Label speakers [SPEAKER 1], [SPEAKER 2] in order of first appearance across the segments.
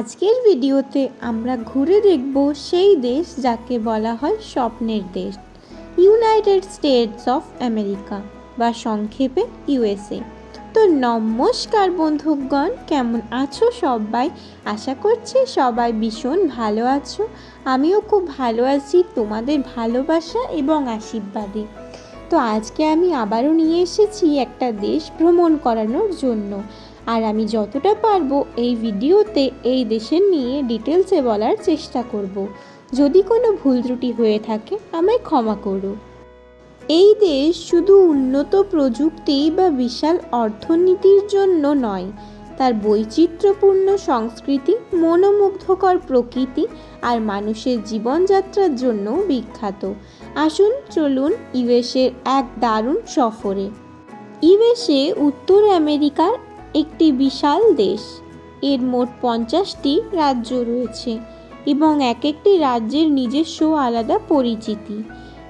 [SPEAKER 1] আজকের ভিডিওতে আমরা ঘুরে দেখব সেই দেশ যাকে বলা হয় স্বপ্নের দেশ ইউনাইটেড স্টেটস অফ আমেরিকা বা সংক্ষেপে ইউএসএ তো নমস্কার বন্ধুগণ, কেমন আছো সবাই? আশা করছি সবাই ভীষণ ভালো আছো। আমিও খুব ভালো আছি তোমাদের ভালোবাসা এবং আশীর্বাদে। তো আজকে আমি আবারও নিয়ে এসেছি একটা দেশ ভ্রমণ করানোর জন্য। আর আমি যতটা পারব এই ভিডিওতে এই দেশের নিয়ে ডিটেলসে বলার চেষ্টা করব। যদি কোনো ভুল ত্রুটি হয়ে থাকে, আমায় ক্ষমা করো। এই দেশ শুধু উন্নত প্রযুক্তি বা বিশাল অর্থনীতির জন্য নয়, তার বৈচিত্র্যপূর্ণ সংস্কৃতি, মনোমুগ্ধকর প্রকৃতি আর মানুষের জীবনযাত্রার জন্য বিখ্যাত। আসুন, চলুন ইউএসের এক দারুণ সফরে। ইউএসএ উত্তর আমেরিকার একটি বিশাল দেশ। এর মোট পঞ্চাশটি রাজ্য রয়েছে এবং এক একটি রাজ্যের নিজস্ব আলাদা পরিচিতি।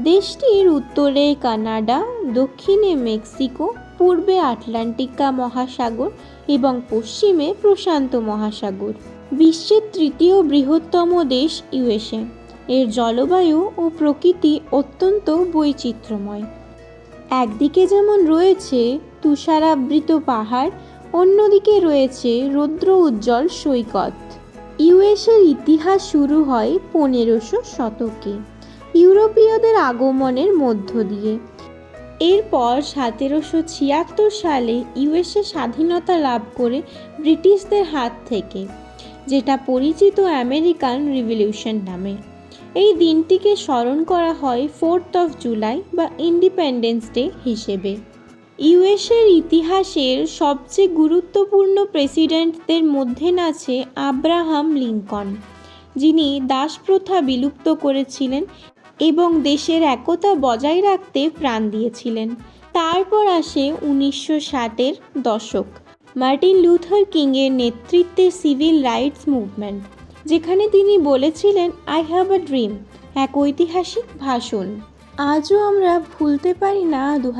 [SPEAKER 1] দেশটির উত্তরে কানাডা, দক্ষিণে মেক্সিকো, পূর্বে আটলান্টিকা মহাসাগর এবং পশ্চিমে প্রশান্ত মহাসাগর। বিশ্বের তৃতীয় বৃহত্তম দেশ ইউএসএ। এর জলবায়ু ও প্রকৃতি অত্যন্ত বৈচিত্র্যময়। একদিকে যেমন রয়েছে তুষারাবৃত পাহাড় অন্যদিকে রয়েছে রৌদ্র উজ্জ্বল সৈকত। ইউএসের ইতিহাস শুরু হয় পনেরোশো শতকে, ইউরোপীয়দের আগমনের মধ্য দিয়ে। এরপর সতেরোশো ছিয়াত্তর সালে ইউএসএ স্বাধীনতা লাভ করে ব্রিটিশদের হাত থেকে, যেটা পরিচিত আমেরিকান রিভলিউশন নামে। এই দিনটিকে স্মরণ করা হয় ফোর্থ অফ জুলাই বা ইন্ডিপেন্ডেন্স ডে হিসেবে। ইউএসের ইতিহাসের সবচেয়ে গুরুত্বপূর্ণ প্রেসিডেন্টদের মধ্যে আছে আব্রাহাম লিঙ্কন, যিনি দাসপ্রথা বিলুপ্ত করেছিলেন এবং দেশের একতা বজায় রাখতে প্রাণ দিয়েছিলেন। তারপর আসে উনিশশো ষাটের দশক। মার্টিন লুথার কিংয়ের নেতৃত্বে সিভিল রাইটস মুভমেন্ট, যেখানে তিনি বলেছিলেন আই হ্যাভ আ ড্রিম এক ঐতিহাসিক ভাষণ। আজও আমরা ভুলতে পারি না দু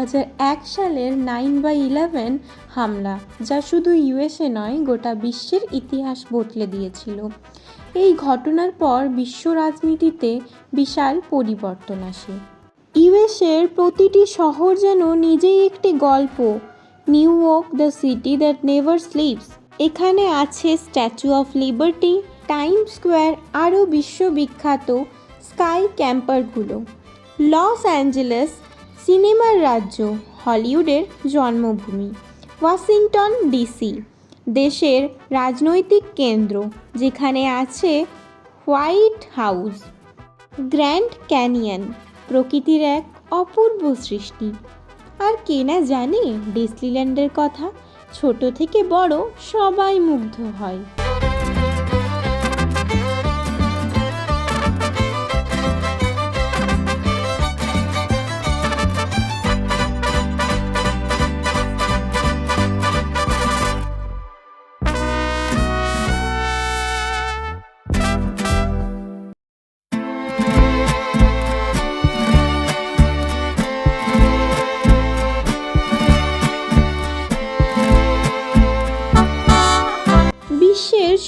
[SPEAKER 1] সালের নাইন বাই ইলেভেন হামলা, যা শুধু ইউএসএ নয়, গোটা বিশ্বের ইতিহাস বদলে দিয়েছিল। এই ঘটনার পর বিশ্ব রাজনীতিতে বিশাল পরিবর্তন আসে। ইউএসের প্রতিটি শহর যেন নিজেই একটি গল্প। New York, the city that never sleeps. এখানে আছে statue of liberty, Time Square, আরও বিশ্ববিখ্যাত স্কাই ক্যাম্পারগুলো। লস অ্যাঞ্জেলেস সিনেমার রাজ্য হলিউডের জন্মভূমি, ওয়াশিংটন ডিসি, দেশের রাজনৈতিক কেন্দ্র যেখানে আছে হোয়াইট হাউস, গ্র্যান্ড ক্যানিয়ন প্রকৃতির এক অপূর্ব সৃষ্টি। আর কে না জানে ডিসলিল্যান্ডের কথা, ছোট থেকে বড় সবাই মুগ্ধ হয়।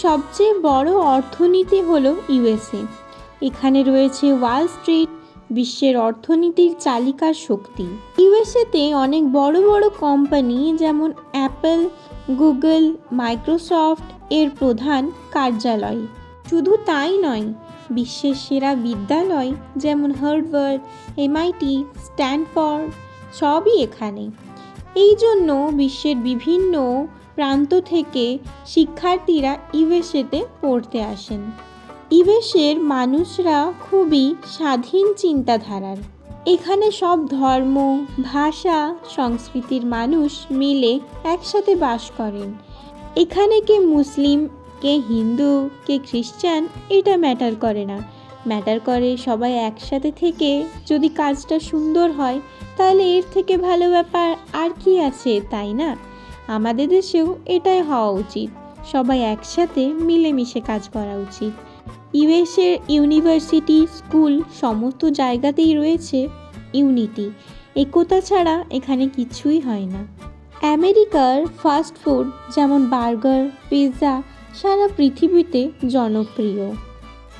[SPEAKER 1] সবচেয়ে বড় অর্থনীতি হলো ইউএসএ। এখানে রয়েছে ওয়াল স্ট্রিট, বিশ্বের অর্থনীতির চালিকার শক্তি। ইউএসএতে অনেক বড় বড় কোম্পানি যেমন অ্যাপল, গুগল, মাইক্রোসফট এর প্রধান কার্যালয়। শুধু তাই নয়, বিশ্বের সেরা বিদ্যালয় যেমন হার্ভার্ড, এমআইটি, স্ট্যানফোর্ড সবই এখানে। এই জন্য বিশ্বের বিভিন্ন প্রান্ত থেকে শিক্ষার্থীরা ইউএসএতে পড়তে আসেন। ইউএসের মানুষরা খুবই স্বাধীন চিন্তাধারার। এখানে সব ধর্ম, ভাষা, সংস্কৃতির মানুষ মিলে একসাথে বাস করেন। এখানে কে মুসলিম, কে হিন্দু, কে খ্রিস্টান, এটা ম্যাটার করে না। ম্যাটার করে সবাই একসাথে থেকে যদি কাজটা সুন্দর হয়, তাহলে এর থেকে ভালো ব্যাপার আর কি আছে, তাই না? আমাদের দেশেও এটাই হওয়া উচিত। সবাই একসাথে মিলেমিশে কাজ করা উচিত। ইউএসের ইউনিভার্সিটি, স্কুল সমস্ত জায়গাতেই রয়েছে ইউনিটি। একতা ছাড়া এখানে কিছুই হয় না। আমেরিকার ফাস্ট ফুড যেমন বার্গার, পিৎজা সারা পৃথিবীতে জনপ্রিয়।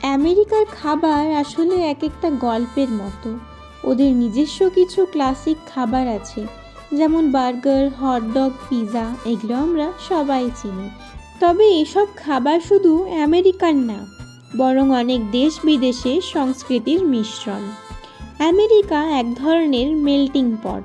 [SPEAKER 1] আমেরিকার খাবার আসলে এক একটা গল্পের মতো। ওদের নিজস্ব কিছু ক্লাসিক খাবার আছে। যেমন বার্গার হটডগ পিৎজা এগুলো আমরা সবাই চিনি। তবে এসব খাবার শুধু আমেরিকার না, বরং অনেক দেশ বিদেশে সংস্কৃতির মিশ্রণ। আমেরিকা এক ধরনের মেল্টিং পট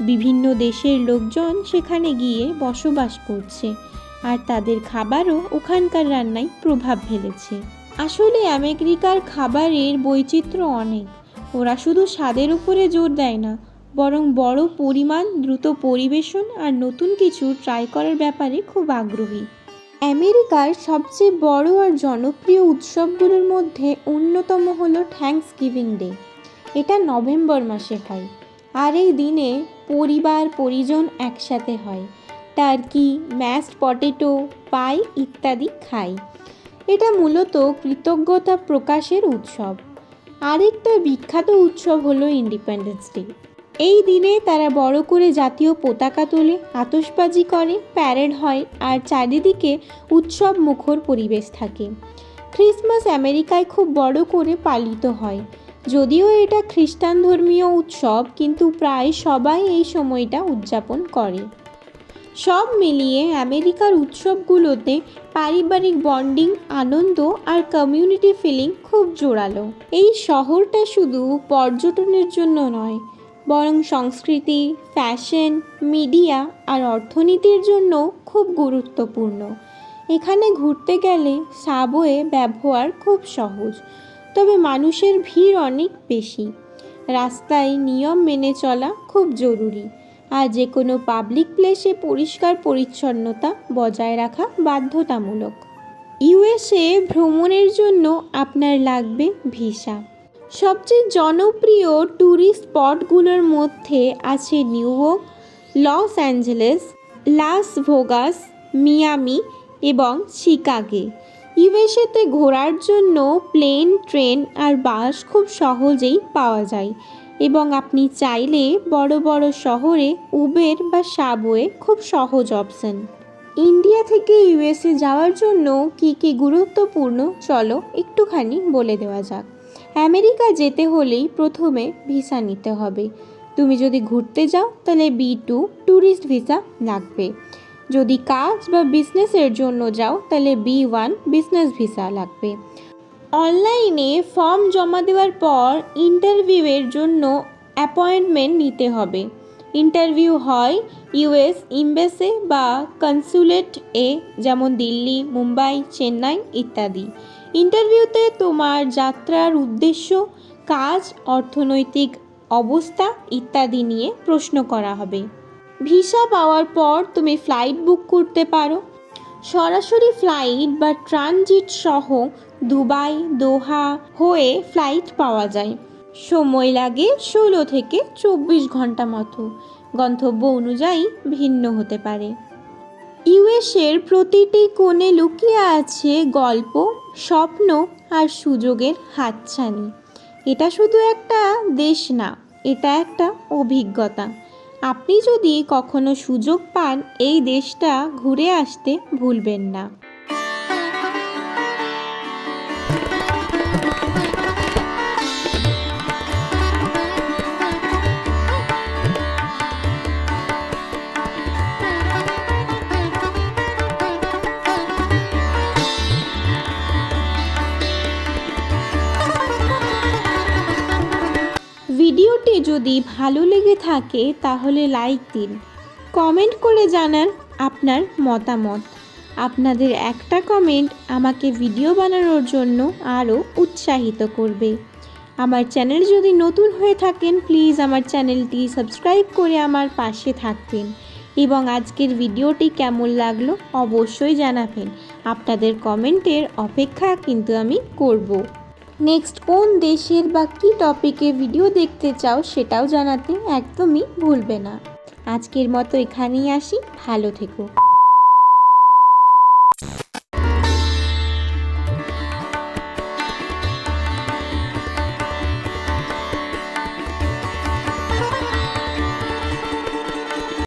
[SPEAKER 1] বিভিন্ন দেশের লোকজন সেখানে গিয়ে বসবাস করছে, আর তাদের খাবারও ওখানকার রান্নায় প্রভাব ফেলেছে। আসলে আমেরিকার খাবারের বৈচিত্র্য অনেক। ওরা শুধু স্বাদের উপরে জোর দেয় না বরং বড় পরিমাণ, দ্রুত পরিবেশন আর নতুন কিছু ট্রাই করার ব্যাপারে খুব আগ্রহী। আমেরিকার সবচেয়ে বড় আর জনপ্রিয় উৎসবগুলোর মধ্যে অন্যতম হলো থ্যাঙ্কস গিভিং ডে এটা নভেম্বর মাসে হয়। আর এই দিনে পরিবার, পরিজন একসাথে হয়। টার্কি ম্যাশড পটেটো, পাই ইত্যাদি খায়। এটা মূলত কৃতজ্ঞতা প্রকাশের উৎসব। আরেকটা বিখ্যাত উৎসব হলো ইন্ডিপেন্ডেন্স ডে এই দিনে তারা বড় করে জাতীয় পতাকা তোলে, আতশবাজি করে প্যারেড হয় আর চারিদিকে উৎসব মুখর পরিবেশ থাকে। ক্রিসমাস আমেরিকায় খুব বড় করে পালিত হয়। যদিও এটা খ্রিস্টান ধর্মীয় উৎসব, কিন্তু প্রায় সবাই এই সময়টা উদযাপন করে। সব মিলিয়ে আমেরিকার উৎসবগুলোতে পারিবারিক বন্ডিং, আনন্দ আর কমিউনিটি ফিলিং খুব জোরালো। এই শহরটা শুধু পর্যটনের জন্য নয় বরং সংস্কৃতি, ফ্যাশন, মিডিয়া আর অর্থনীতির জন্য খুব গুরুত্বপূর্ণ। এখানে ঘুরতে গেলে সাবওয়ে ব্যবহার খুব সহজ, তবে মানুষের ভিড় অনেক বেশি। রাস্তায় নিয়ম মেনে চলা খুব জরুরি, আর যে কোনো পাবলিক প্লেসে পরিষ্কার পরিচ্ছন্নতা বজায় রাখা বাধ্যতামূলক। ইউএসএ ভ্রমণের জন্য আপনার লাগবে ভিসা। সবচেয়ে জনপ্রিয় ট্যুরিস্ট স্পটগুলোর মধ্যে আছে New York, Los Angeles, Las Vegas, Miami এবং শিকাগে। ইউএসএতে ঘোরার জন্য প্লেন, ট্রেন আর বাস খুব সহজেই পাওয়া যায় এবং আপনি চাইলে বড় বড় শহরে উবের বা সাবওয়ে খুব সহজ অপশন। ইন্ডিয়া থেকে ইউএসএ যাওয়ার জন্য কী কী গুরুত্বপূর্ণ? চলো একটুখানি বলে দেওয়া যাক। আমেরিকা যেতে হলেই প্রথমে ভিসা নিতে হবে। তুমি যদি ঘুরতে যাও, তাহলে বি টু ট্যুরিস্ট ভিসা লাগবে। যদি কাজ বা বিজনেসের জন্য যাও, তাহলে বি ওয়ান বিজনেস ভিসা লাগবে। অনলাইনে ফর্ম জমা দেওয়ার পর ইন্টারভিউয়ের জন্য অ্যাপয়েন্টমেন্ট নিতে হবে। ইন্টারভিউ হয় ইউএস ইম্বেসে বা কনসুলেট এ যেমন দিল্লি, মুম্বাই, চেন্নাই ইত্যাদি। ইন্টারভিউতে তোমার যাত্রার উদ্দেশ্য, কাজ, অর্থনৈতিক অবস্থা ইত্যাদি নিয়ে প্রশ্ন করা হবে। ভিসা পাওয়ার পর তুমি ফ্লাইট বুক করতে পারো। সরাসরি ফ্লাইট বা ট্রানজিট সহ দুবাই, দোহা হয়ে ফ্লাইট পাওয়া যায়। সময় লাগে ষোলো থেকে চব্বিশ ঘণ্টা মতো। গন্তব্য অনুযায়ী ভিন্ন হতে পারে। ইউএসের প্রতিটি কোণে লুকিয়ে আছে গল্প স্বপ্ন আর সুযোগের হাতছানি। এটা শুধু একটা দেশ না, এটা একটা অভিজ্ঞতা। আপনি যদি কখনো সুযোগ পান, এই দেশটা ঘুরে আসতে ভুলবেন না। যদি ভালো লেগে থাকে তাহলে লাইক দিন। কমেন্ট করে জানান আপনার মতামত। আপনাদের একটা কমেন্ট আমাকে ভিডিও বানানোর জন্য আরও উৎসাহিত করবে। আমার চ্যানেল যদি নতুন হয়ে থাকেন প্লিজ আমার চ্যানেলটি সাবস্ক্রাইব করে আমার পাশে থাকবেন। এবং আজকের ভিডিওটি কেমন লাগল অবশ্যই জানাবেন। আপনাদের কমেন্টের অপেক্ষা কিন্তু আমি করব। নেক্সট কোন দেশের বা কী টপিকে ভিডিও দেখতে চাও সেটাও জানাতে একদমই ভুলবে না। আজকের মতো এখানেই আসি, ভালো থেকো।